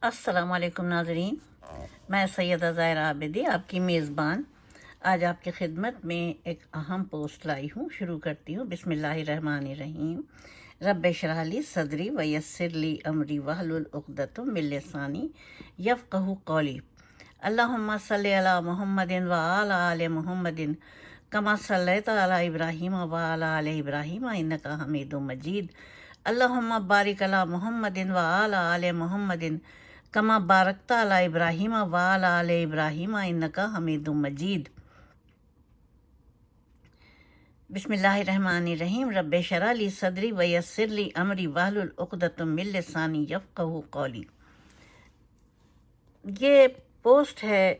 السلام علیکم ناظرین، میں سیدہ ظاہر عابدی، آپ کی میزبان۔ آج آپ کی خدمت میں ایک اہم پوسٹ لائی ہوں، شروع کرتی ہوں۔ بسم اللہ الرحمن الرحیم۔ رب شرح لی صدری ویسر لی امری وحل العقدت من لسانی یفقہ قولی۔ اللہم صلی علی محمد و آل آل محمد کما صلیت علی ابراہیم و آل آل ابراہیم، انکا حمید مجید۔ اللہم بارک علی محمد و آل آل محمد کما بارکت علی ابراہیم و آل ابراہیم انکا حمید مجید۔ بسم اللہ الرحمن الرحیم۔ رب شرح لی صدری ویسر لی امری واحل العقدۃ من لسانی یفقہ قولی۔ یہ پوسٹ ہے،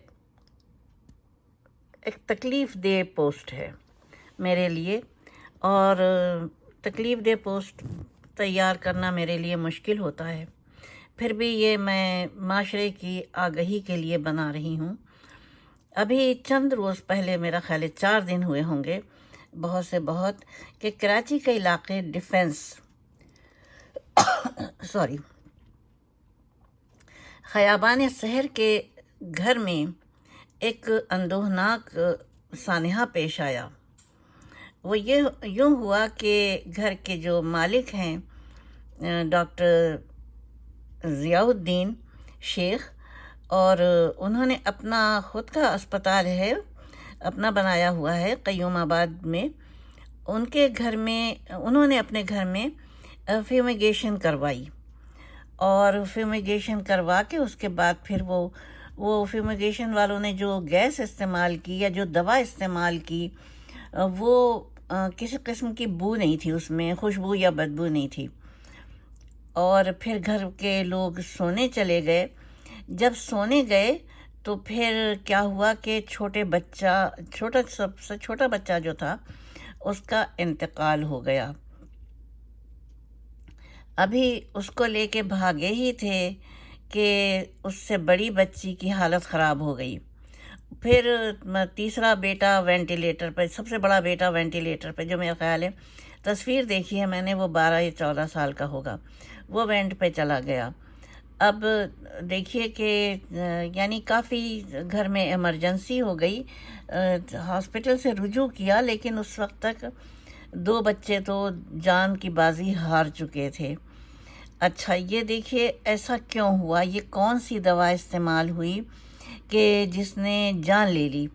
ایک تکلیف دہ پوسٹ ہے میرے لیے۔ اور تکلیف دہ پوسٹ تیار کرنا میرے لیے مشکل ہوتا ہے۔ پھر بھی یہ میں معاشرے کی آگہی کے لیے بنا رہی ہوں۔ ابھی چند روز پہلے میرا خیال ہے چار دن ہوئے ہوں گے، بہت سے بہت، کہ کراچی کے علاقے ڈیفنس، سوری، خیابان شہر کے گھر میں ایک اندوہناک سانحہ پیش آیا۔ وہ یہ یوں ہوا کہ گھر کے جو مالک ہیں، ڈاکٹر ضیاء الدین شیخ اور انہوں نے اپنا خود کا اسپتال ہے، اپنا بنایا ہوا ہے قیوم آباد میں۔ ان کے گھر میں، انہوں نے اپنے گھر میں فیومیگیشن کروائی اور فیومیگیشن کروا کے اس کے بعد پھر وہ وہ فیومیگیشن والوں نے جو گیس استعمال کی یا جو دوا استعمال کی، وہ کسی قسم کی بو نہیں تھی اس میں، خوشبو یا بدبو نہیں تھی۔ اور پھر گھر کے لوگ سونے چلے گئے۔ جب سونے گئے تو پھر کیا ہوا کہ چھوٹے بچہ، چھوٹا سب سے چھوٹا بچہ جو تھا، اس کا انتقال ہو گیا۔ ابھی اس کو لے کے بھاگے ہی تھے کہ اس سے بڑی بچی کی حالت خراب ہو گئی۔ پھر تیسرا بیٹا وینٹیلیٹر پہ، سب سے بڑا بیٹا وینٹیلیٹر پہ، جو میرا خیال ہے، تصویر دیکھی ہے میں نے، وہ بارہ یا چودہ سال کا ہوگا۔ وہ وینٹ پہ چلا گیا۔ اب دیکھیے کہ یعنی کافی گھر میں ایمرجنسی ہو گئی۔ ہاسپٹل سے رجوع کیا، لیکن اس وقت تک دو بچے تو جان کی بازی ہار چکے تھے۔ اچھا یہ دیکھیے ایسا کیوں ہوا؟ یہ کون سی دوا استعمال ہوئی کہ جس نے جان لے لی؟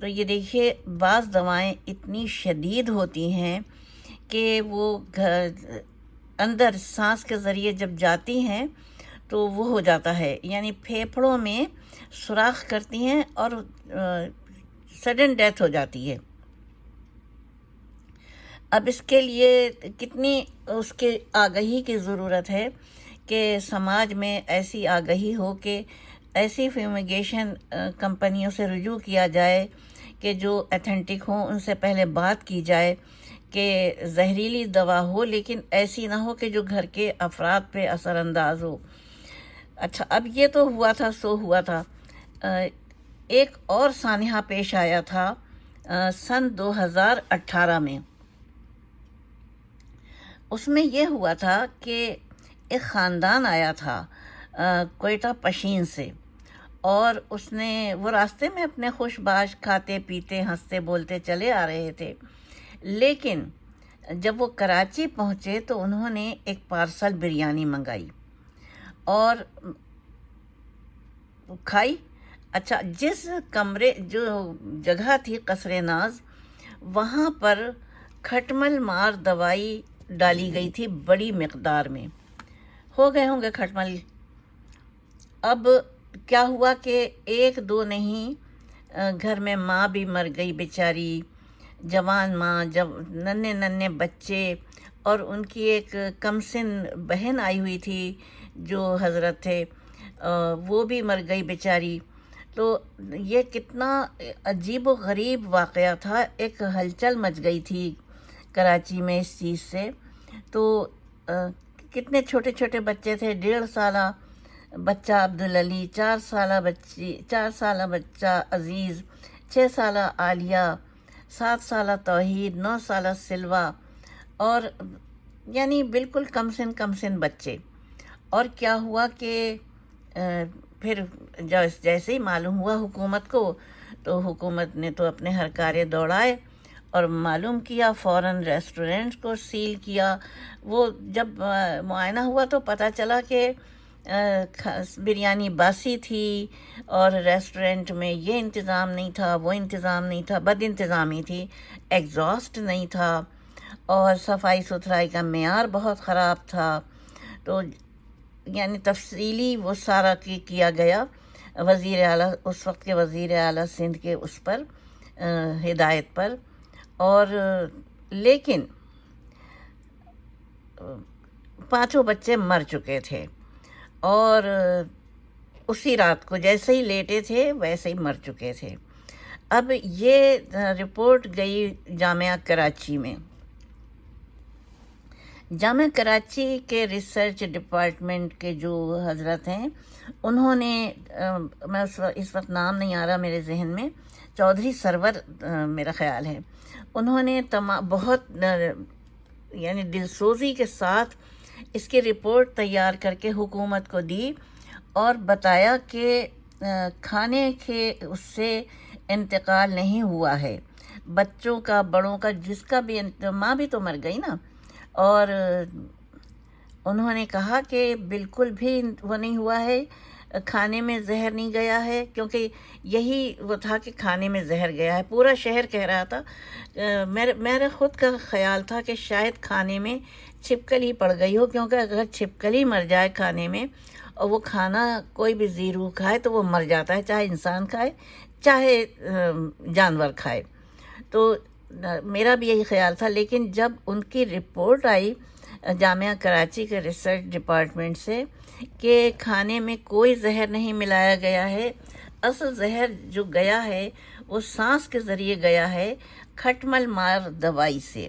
تو یہ دیکھیے، بعض دوائیں اتنی شدید ہوتی ہیں کہ وہ اندر سانس کے ذریعے جب جاتی ہیں تو وہ ہو جاتا ہے۔ یعنی پھیپھڑوں میں سوراخ کرتی ہیں اور سڈن ڈیتھ ہو جاتی ہے۔ اب اس کے لیے کتنی اس کے آگہی کی ضرورت ہے کہ سماج میں ایسی آگہی ہو کہ ایسی فیومیگیشن کمپنیوں سے رجوع کیا جائے کہ جو اتھینٹک ہوں، ان سے پہلے بات کی جائے۔ کہ زہریلی دوا ہو، لیکن ایسی نہ ہو کہ جو گھر کے افراد پہ اثر انداز ہو۔ اچھا اب یہ تو ہوا تھا، سو ہوا تھا۔ ایک اور سانحہ پیش آیا تھا سن دو ہزار اٹھارہ میں۔ اس میں یہ ہوا تھا کہ ایک خاندان آیا تھا کوئٹہ پشین سے۔ اور اس نے وہ راستے میں اپنے خوش باش کھاتے پیتے، ہنستے، بولتے چلے آ رہے تھے۔ لیکن جب وہ کراچی پہنچے تو انہوں نے ایک پارسل بریانی منگائی اور کھائی۔ اچھا جس کمرے، جو جگہ تھی قصر ناز، وہاں پر کھٹمل مار دوائی ڈالی گئی تھی بڑی مقدار میں۔ ہو گئے ہوں گے کھٹمل۔ اب کیا ہوا کہ ایک دو نہیں، گھر میں ماں بھی مر گئی بیچاری۔ جوان ماں، جب ننے ننے بچے اور ان کی ایک کم سن بہن آئی ہوئی تھی جو حضرت تھے وہ بھی مر گئی بیچاری۔ تو یہ کتنا عجیب و غریب واقعہ تھا، ایک ہلچل مچ گئی تھی کراچی میں اس چیز سے۔ تو کتنے چھوٹے چھوٹے بچے تھے، ڈیڑھ سالہ بچہ عبدالعلی، چار سالہ بچی، چار سالہ بچہ عزیز، چھ سالہ عالیہ سات سالہ توحید، نو سالہ سلوا اور یعنی بالکل کم سن کم سن بچے۔ اور کیا ہوا کہ پھر جیسے ہی معلوم ہوا حکومت کو، تو حکومت نے تو اپنے ہر کارے دوڑائے اور معلوم کیا، فوراً ریسٹورنٹ کو سیل کیا۔ وہ جب معائنہ ہوا تو پتہ چلا کہ بریانی باسی تھی اور ریسٹورنٹ میں یہ انتظام نہیں تھا، وہ انتظام نہیں تھا، بد انتظامی تھی، ایگزاسٹ نہیں تھا اور صفائی ستھرائی کا معیار بہت خراب تھا۔ تو یعنی تفصیلی وہ سارا کیا گیا۔ وزیر اعلیٰ، اس وقت کے وزیر اعلیٰ سندھ کے اس پر ہدایت پر۔ اور لیکن پانچوں بچے مر چکے تھے۔ اور اسی رات کو جیسے ہی لیٹے تھے ویسے ہی مر چکے تھے۔ اب یہ رپورٹ گئی جامعہ کراچی میں۔ جامعہ کراچی کے ریسرچ ڈپارٹمنٹ کے جو حضرت ہیں، انہوں نے، میں اس وقت نام نہیں آ رہا میرے ذہن میں، چودھری سرور، میرا خیال ہے۔ انہوں نے تمام، بہت یعنی دل سوزی کے ساتھ اس کی رپورٹ تیار کر کے حکومت کو دی اور بتایا کہ کھانے کے اس سے انتقال نہیں ہوا ہے۔ بچوں کا، بڑوں کا، جس کا بھی ماں بھی تو مر گئی نا۔ اور انہوں نے کہا کہ بالکل بھی وہ نہیں ہوا ہے۔ کھانے میں زہر نہیں گیا ہے، کیونکہ یہی وہ تھا کہ کھانے میں زہر گیا ہے۔ پورا شہر کہہ رہا تھا۔ میرے، میرا خود کا خیال تھا کہ شاید کھانے میں چھپکل ہی پڑ گئی ہو، کیونکہ اگر چھپکل ہی مر جائے کھانے میں اور وہ کھانا کوئی بھی زیرو کھائے تو وہ مر جاتا ہے، چاہے انسان کھائے، چاہے جانور کھائے۔ تو میرا بھی یہی خیال تھا، لیکن جب ان کی رپورٹ آئی جامعہ کراچی کے ریسرچ ڈپارٹمنٹ سے کہ کھانے میں کوئی زہر نہیں ملایا گیا ہے، اصل زہر جو گیا ہے وہ سانس کے ذریعے گیا ہے کھٹمل مار دوائی سے۔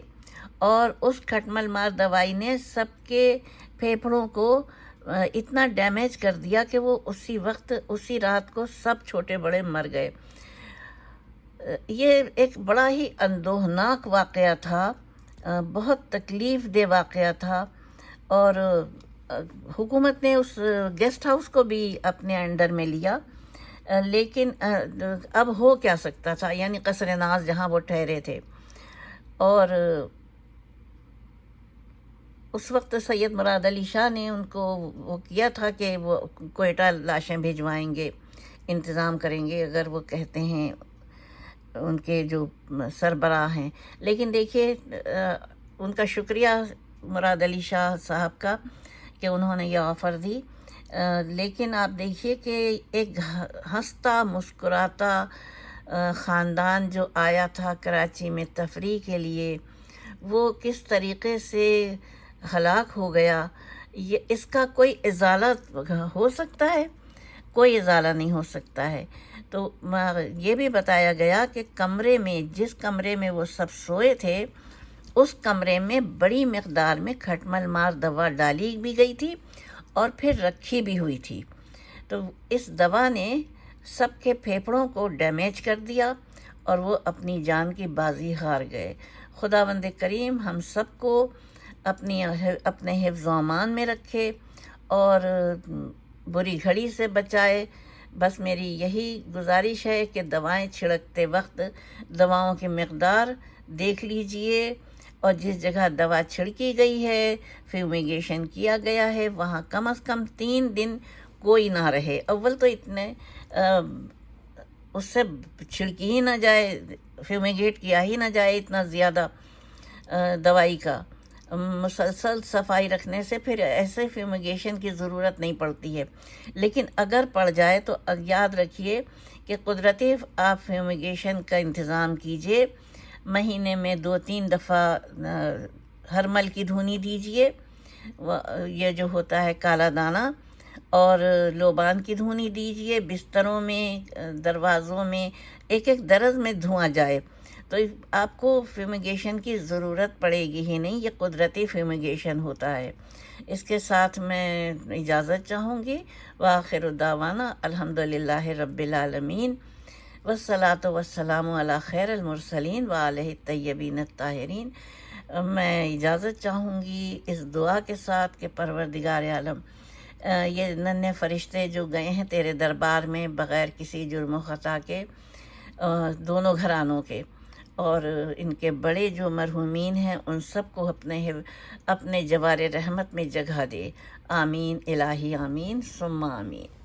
اور اس کھٹمل مار دوائی نے سب کے پھیپھڑوں کو اتنا ڈیمیج کر دیا کہ وہ اسی وقت، اسی رات کو سب چھوٹے بڑے مر گئے۔ یہ ایک بڑا ہی اندوہناک واقعہ تھا۔ بہت تکلیف دہ واقعہ تھا۔ اور حکومت نے اس گیسٹ ہاؤس کو بھی اپنے انڈر میں لیا۔ لیکن اب ہو کیا سکتا تھا یعنی قصر ناز جہاں وہ ٹھہرے تھے۔ اور اس وقت سید مراد علی شاہ نے ان کو وہ کیا تھا کہ وہ کوئٹہ لاشیں بھیجوائیں گے، انتظام کریں گے، اگر وہ کہتے ہیں ان کے جو سربراہ ہیں۔ لیکن دیکھیے ان کا شکریہ مراد علی شاہ صاحب کا کہ انہوں نے یہ آفر دی۔ لیکن آپ دیکھیے کہ ایک ہنستا، مسکراتا خاندان جو آیا تھا کراچی میں تفریح کے لیے، وہ کس طریقے سے ہلاک ہو گیا، یہ اس کا کوئی ازالہ ہو سکتا ہے؟ کوئی ازالہ نہیں ہو سکتا ہے۔ تو یہ بھی بتایا گیا کہ کمرے میں، جس کمرے میں وہ سب سوئے تھے، اس کمرے میں بڑی مقدار میں کھٹمل مار دوا ڈالی بھی گئی تھی اور پھر رکھی بھی ہوئی تھی۔ تو اس دوا نے سب کے پھیپڑوں کو ڈیمیج کر دیا اور وہ اپنی جان کی بازی ہار گئے۔ خدا بند کریم ہم سب کو اپنی اپنے حفظ و امان میں رکھے اور بری گھڑی سے بچائے۔ بس میری یہی گزارش ہے کہ دوائیں چھڑکتے وقت دواؤں کی مقدار دیکھ لیجیے اور جس جگہ دوا چھڑکی گئی ہے، فیومیگیشن کیا گیا ہے، وہاں کم از کم تین دن کوئی نہ رہے۔ اول تو اتنے اس سے چھڑکی ہی نہ جائے، فیومیگیٹ کیا ہی نہ جائے اتنا زیادہ دوائی کا۔ مسلسل صفائی رکھنے سے پھر ایسے فیومیگیشن کی ضرورت نہیں پڑتی ہے۔ لیکن اگر پڑ جائے تو یاد رکھیے کہ قدرتی آپ فیومیگیشن کا انتظام کیجیے۔ مہینے میں دو تین دفعہ ہرمل کی دھونی دیجیے۔ یہ جو ہوتا ہے کالا دانہ، اور لوبان کی دھونی دیجیے۔ بستروں میں دروازوں میں، ایک ایک درز میں دھواں جائے۔ تو آپ کو فیومیگیشن کی ضرورت پڑے گی ہی نہیں، یہ قدرتی فیومیگیشن ہوتا ہے۔ اس کے ساتھ میں اجازت چاہوں گی۔ وآخر الداوانہ الحمد للہ رب العالمین۔ وسلاۃ وسلام علی خیر المرسلین و علیہ طیبین الطاہرین۔ میں اجازت چاہوں گی اس دعا کے ساتھ کہ پروردگار عالم یہ ننے فرشتے جو گئے ہیں تیرے دربار میں بغیر کسی جرم و خطا کے دونوں گھرانوں کے اور ان کے بڑے جو مرحومین ہیں، ان سب کو اپنے اپنے جوار رحمت میں جگہ دے۔ آمین، الہی آمین، ثم آمین۔